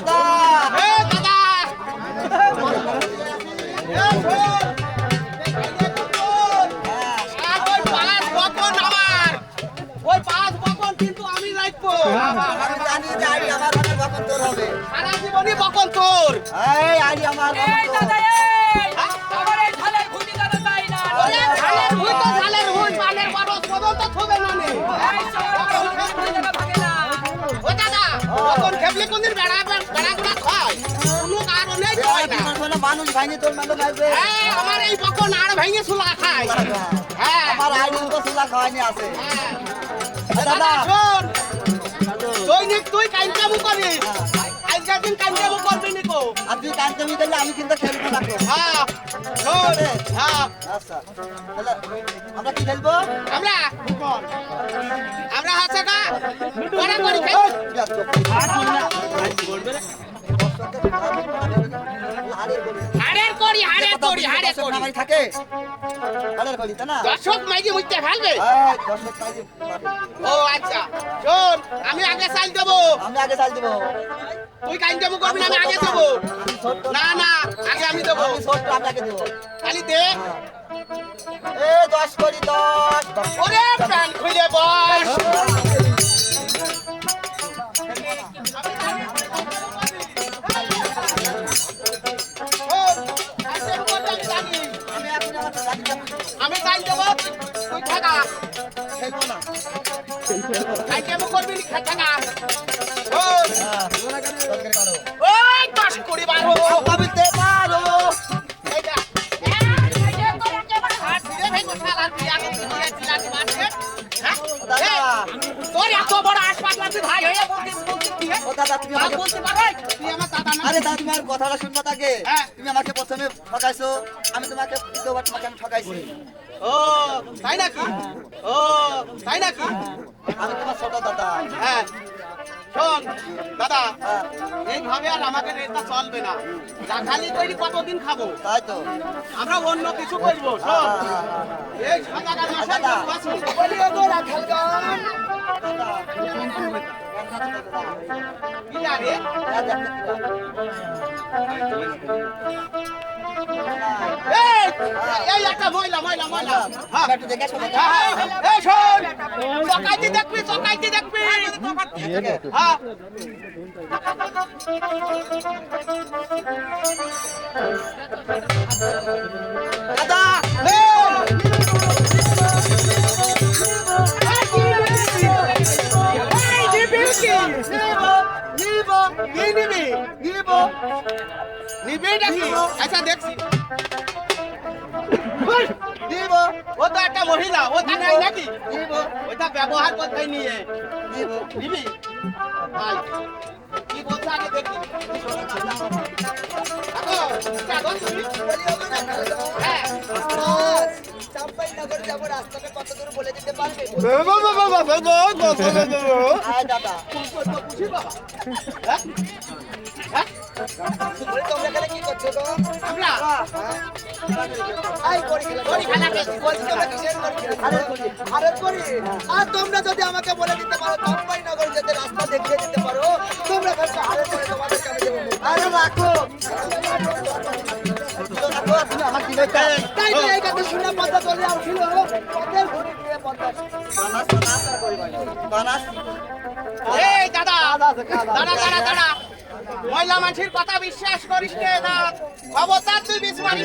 দাদা। এ দাদা এ শোন। আর ওই পাঁচ বকন আমার ওই পাঁচ বকন কিন্তু আমি রাখব জানি যে আইডি আমার তোর হবে। সারা জীবনই বকন তোর। এই আইডি আমার এই দাদা এই! আমার এই ঝালের খুঁটি দাদা তাই না। ওরে ঝালের হুই তো ঝালের পানের বরস বদল তো থবে না নে। এই সব ভাগে বকন খেপলে কোনদিন বেড়া বেড়া গুলা খায়। কোনো কারণে খায় না। মানুষ ভাঙে তোর লাগবে এই আমার এই বকন আর ভেঙে সুলা খায়। হ্যাঁ। আমার আইডি তো সুলা খাওয়ানি আছে। হ্যাঁ। দাদা। দাদা শোন। দৈনিক তুই কাইনকামু করিস। আজকের দিন কাইনকামু করবি নিকো আর তুই কাজ করলে আমি কিন্তু খেলব না হ্যাঁ। শোন। হ্যাঁ। আচ্ছা। তাহলে আমরা কি খেলব? আমরা আমরা? হাড়ের করি হাড়ের করি হাড়ের করি আমার থাকে। হাড়ের করি তাই না? দর্শক মাইকে মুইতে ফেলবে এই, দর্শক কাজে পাবে। ও আচ্ছা। শোন আমি আগে চাল দেবো। আমি আগে চাল দেবো। তুই কাইনকামু করবি না আমি আগে দেবো? না না আগে আমি দেবো। আমি ছোট্ট আমি আগে দেবো। খালি দে। এ দশ করি দশ। দশ ওরে প্রাণ খুলে বস। থাকা। খেলব না কাইনকামু করবি নি থাকা। শোন, হ্যাঁ। ওই দশ কুড়ি বারো। পারো। তোর এত বড় ভাই? ও দাদা তুমি আমাকে বলতে পারে আমার দাদা না। আরে দাদা কথাটা শুনব তাকে। হ্যাঁ। তুমি আমাকে প্রথমে ঠকাইছো আমি তোমাকে দ্বিতীয়বার তোমাকে আমি ঠকাইছি। ও তাই নাকি? ও তাই নাকি? আমি তোমার ছোট দাদা হ্যাঁ। শোন দাদা হ্যাঁ, এইভাবে আর আমাকে এটা চলবে না। রাখালি তৈরি কতদিন খাব? তাই তো। আমরা অন্য কিছু করব শোন। এই সাদাগার মাসের দাদা। বাসন বলিও তো রাখাল গান। এই এই একটা ময়লা ময়লা ময়লা। হ্যাঁ। একটু দেখে শোনো হ্যাঁ, হ্যাঁ, এই শোন। চকাইতে দেখবি চকাইতে দেখবি। হ্যাঁ। দাদা এই! কি? নিব কি নিবি? নাকি? আচ্ছা দেখছি নিব ও তো একটা মহিলা ও তা নাই নাকি নিব ওইটা ব্যবহার করতে নিয়ে নিব নিবি ভাই কি বলছে আগে দেখি? হ্যাঁ চাম্পাইনগর যাব রাস্তাটা কত দূর বলে দিতে পারবে আয় দাদা বুঝি বাবা হ্যাঁ? হ্যাঁ? বলে তোমরা এখানে কি করছ আমরা? আরে তোমরা যদি আমাকে বলে দিতে পারো চাম্পাইনগর যেতে রাস্তা দেখিয়ে দিতে পারো তোমরা কাছে আরে করে তোমাদেরকে আমি দেবো আরে রাখো আমার দিবে কথা শুনে পদ্মা চলে আসছিল পদ্মার ঘুরে গিয়ে পদ্মা এই দাদা দাদা দাদা দাদা। মহিলা মানুষের কথা বিশ্বাস করিস নে তুই বিষ করি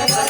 এবার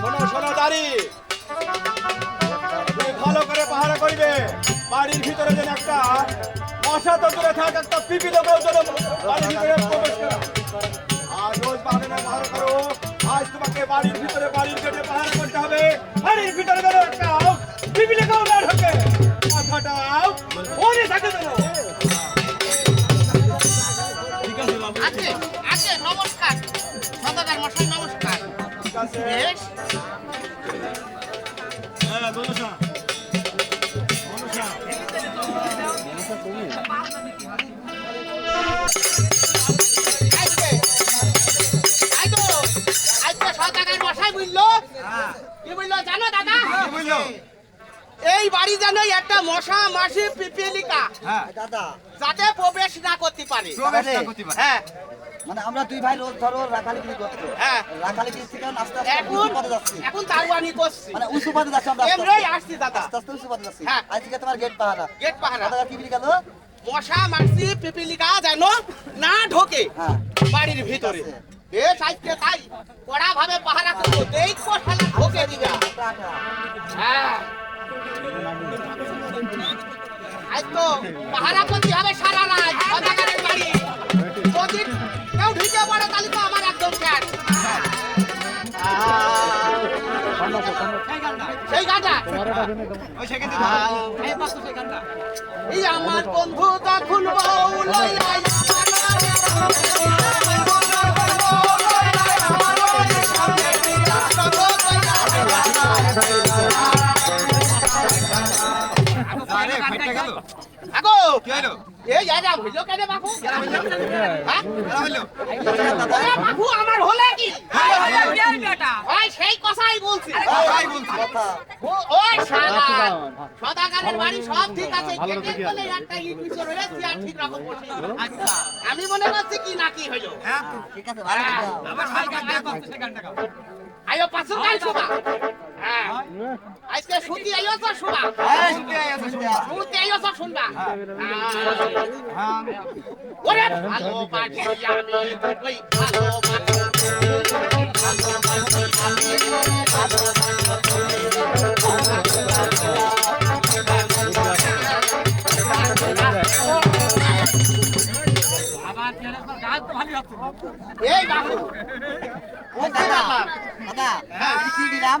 শোনো শোনো ভালো করে পাহারা করিবে। বাড়ির ভিতরে যেন একটা মশা তো দূরে থাক একটা পিপি লোকেও যেন বাড়ির ভিতরে প্রবেশ করে আর রোজ বাগানে পাহারা করো। আজ তোমাকে বাড়ির ভিতরে, বাড়ির গেটে পাহারা করতে হবে। বাড়ির ভিতরে যেন একটা আছে আছে, নমস্কার। সদাগর মশাই, নমস্কার। ঠিক আছে বেশ। হ্যাঁ মনুষা মনুষা আজকে আই তো আজকে সদাগর মশাই বুঝলো কি বুঝলো জানো দাদা? বুঝলো এই বাড়ি যেন একটা মশা মাসি পিপিলিকা। হ্যাঁ। দাদা। যাতে প্রবেশ না করতে পারে। হ্যাঁ। মানে আমরা দুই ভাই রোজ ধরো রাখালিগিরি করতো হ্যাঁ। রাখালিগিরি থেকে আস্তে আস্তে এখন পদে যাচ্ছি। এখন তারওয়ানি করছি। মানে উঁচু যাচ্ছি আমরা আস্তে আস্তে। আসছি দাদা। আস্তে আস্তে উঁচু যাচ্ছি। হ্যাঁ। আজকে তোমার গেট পাহারা। গেট পাহারা। দাদা কি গেল? মশা মাসি পিপিলিকা যেন না ঢোকে হ্যাঁ। বাড়ির ভিতরে। ঠিক বেশ আজকে তাই। কড়া ভাবে পাহারা করব। দেখব শালা ঢোকে দিবে হ্যাঁ। আজ তো হবে সারা রাত সদাগরের বাড়ি। যদি কেউ ঢুকে পড়ে, তাহলে তো আমার একদম গানটা। এই আমার বন্ধু তখন বউ লইয়া আগো এই আরে হইল কেন বাবু হ্যাঁ? ওরে বাবু আমার হলে কি? ওই সেই কথাই বলছি। কথা ও- ওই শালা। সদাগরের বাড়ি সব ঠিক আছে। গেটের কোণে একটা ইট বিছর হয়ে চেয়ার ঠিক রকম বসে আচ্ছা। আমি মনে করছি কি না কি হইল। ঠিক আছে ভালো গাল শুবা হ্যাঁ। আজকে শুনতে আইও তো আইও তো শুনবা হ্যাঁ। ওরে ভালো বাড়ি আমি ওই ভালো বাড়ি এই বাবু দাদা দাদা কি দিলাম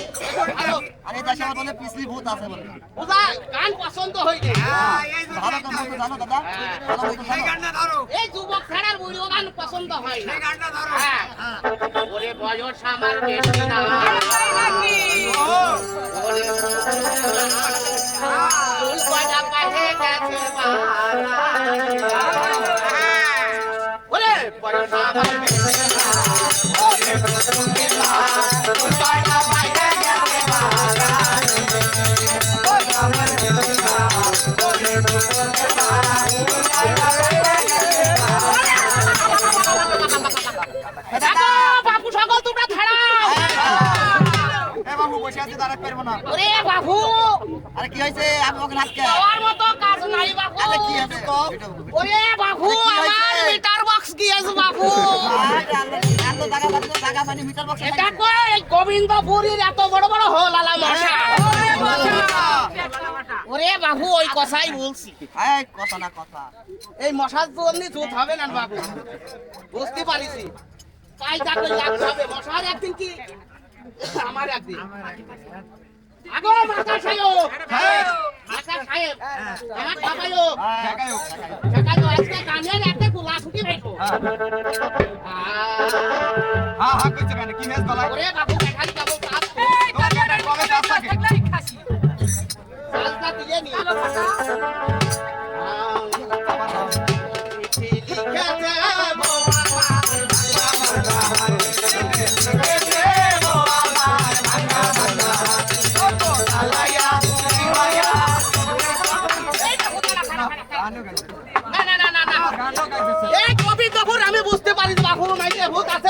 আর দেশে আমার বলে পিছলি ভূত আছে বলে বুঝা গান পছন্দ হইছে ভালো কাম করতে জানো দাদা ভালো বলতে জানো এই যুবক ছাড়ার বুড়িও গান পছন্দ হয় না হ্যাঁ। ওরে বয়স আমার বেশি না? ওরে চুল কটা পাহে গেছে। ওরে বয়স আমার বেশি না। ওরে চুল কটা বাবু সকল তোমরা ছাড়াও। এ বাবু বসে আছে দাঁড়াতে পারব না। ওরে বাবু আরে কি হয়েছে? আমি ওকে হাতকে যাওয়ার মতো কাজ নাই বাবু আরে কি আছে কও ওরে বাবু? আমার মিটার বক্স গিয়েছে বাবু এত জায়গা পানি জায়গা মিটার বক্স এটা কই? এই এত বড় বড় হোল আলা মশা ওরে বাবু ওই কথাই বলছি। এই কথা না কথা। এই মশার জন্য জুত হবে না বাবু। বুঝতে পারিছি। তাই তাকে লাগতে হবে। মশার একদিন কি? আমার একদিন। আগো মাথা সাহেব মাথা সাহেব আমার ঠেকাইও ঠেকাইও আজকে কানের একটা গোলা ছুটি ভাইকো হ্যাঁ হ্যাঁ করছে কেন? কি মেজ গলায়? ওরে বাবু দেখালি বাবু কাজ কবে চাষ থাকে? আমি বুঝতে পারি বাবু মাইকে ভূত আছে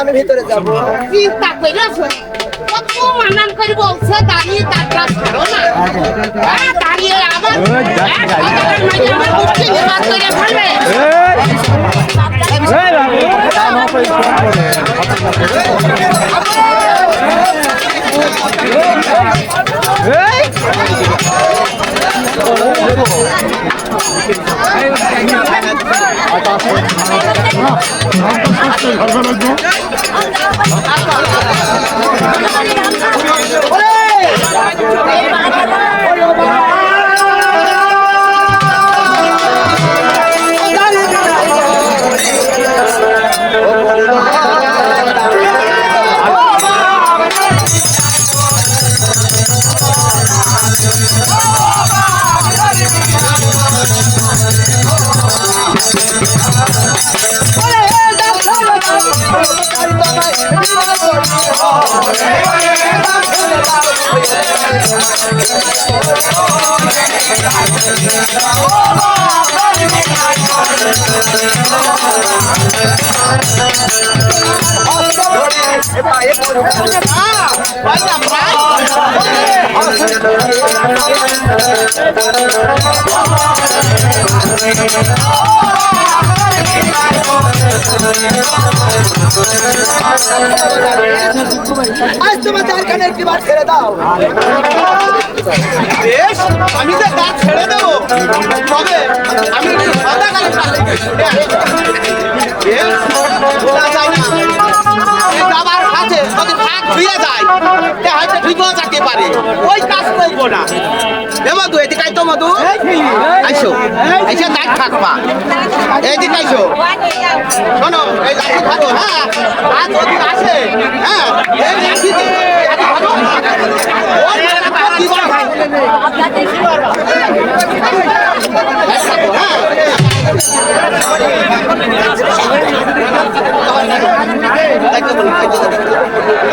আমি ভিতরে যাব। চিন্তা করে মানান করে বলছে দাঁড়িয়ে তারটা ছাড়ো না। হ্যাঁ, দাঁড়িয়ে আবার আমার ফেলবে আজ তোমার চারখানে একটি বার ছেড়ে দাও। বেশ, আমি যে কাজ ছেড়ে দেবো, তবে আমি সাদা কালো শাড়ি বেশ যাবার আছে ছুঁয়ে যায়। তে হয়তো ঠিকও যাকে পারে। ওই কাজ করব না। এ মধু, এদিকে আইতো মধু। আইসো। আইসা দাগ থাকবা এইদিকে আইসো। শোনো, এই লাঠি ধরো হ্যাঁ হাত ওদিকে আসে হ্যাঁ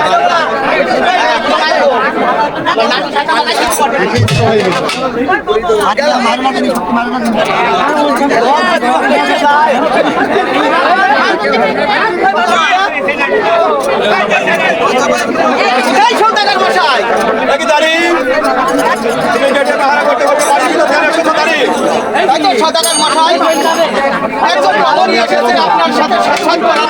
এই ধরো। ওই লাঠি কি করো? এই থাকো, এই সৌদাগর মশাই একজন প্রহরী এসেছে আপনার সাথে সাক্ষাৎ করার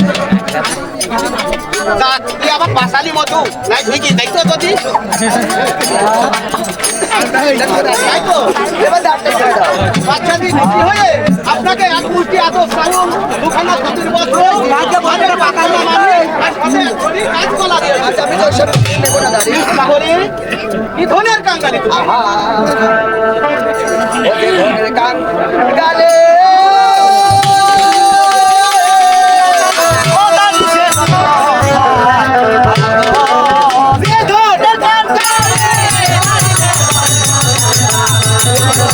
তুই আবার পাশালি মধু। নাই ঠিকই দেখছ যদি? তাই তো এবার বাচ্চা হয়ে আপনাকে এক মুষ্টি এত সায়ন দুখানা সতীর মানে আর সাথে দিয়ে আচ্ছা আমি তো সব নেব না দাঁড়ি তাহলে কি ধনের কাঙ্গালি? তুমি? গান গালে দাঁড়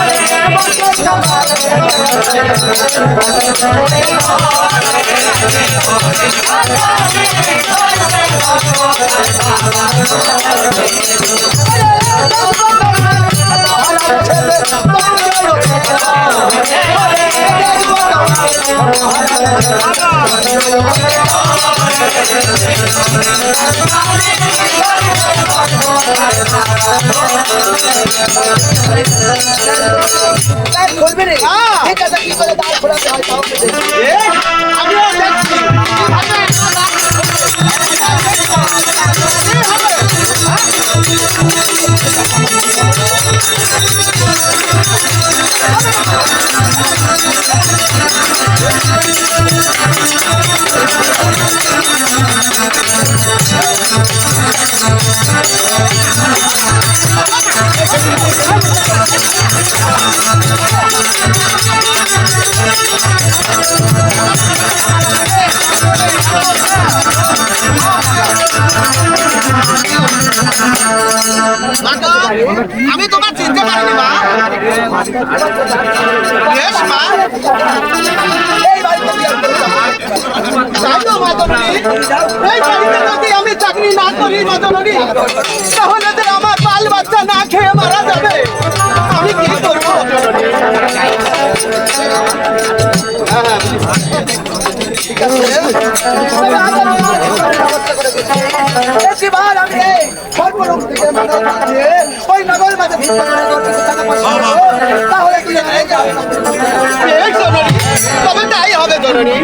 হ্যাঁ। ঠিক আছে কি করে দাঁড় খোলাতে হয় তাও আমিও দেখছি আমি তোমার চিনতে পারিনি মা। বেশ মা। এই বাড়িতে এই বাড়িতে চাকরি না করি মদনী তাহলে তো আমার বাল বাচ্চা না খেয়ে মারা যাবে। আমি কি করব? আমি থেকে ওই নগর মাঝে ভিক্ষা করে টাকা পয়সা তাহলে তবে তাই হবে জননী।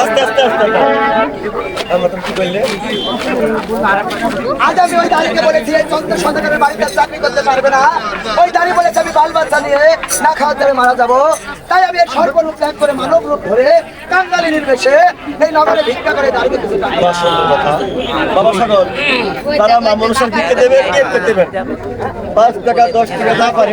আস্তে আস্তে আস্তে। আজ ওই দাঁড়িকে বলেছি চন্দ্র বাড়িতে পারবে না। ওই দাঁড়ি বলেছে, আমি বাল বাচ্চা নিয়ে না খাওয়া যাবে মারা যাব। তাই আমি সর্বরূপ ত্যাগ করে মানব রূপ ধরে কাঙ্গালি নির্বেশে এই নগরে ভিক্ষা করে দাঁড়িয়ে কিছু বাবা সাগর দেবে? পাঁচ টাকা, দশ টাকা, যা পারে।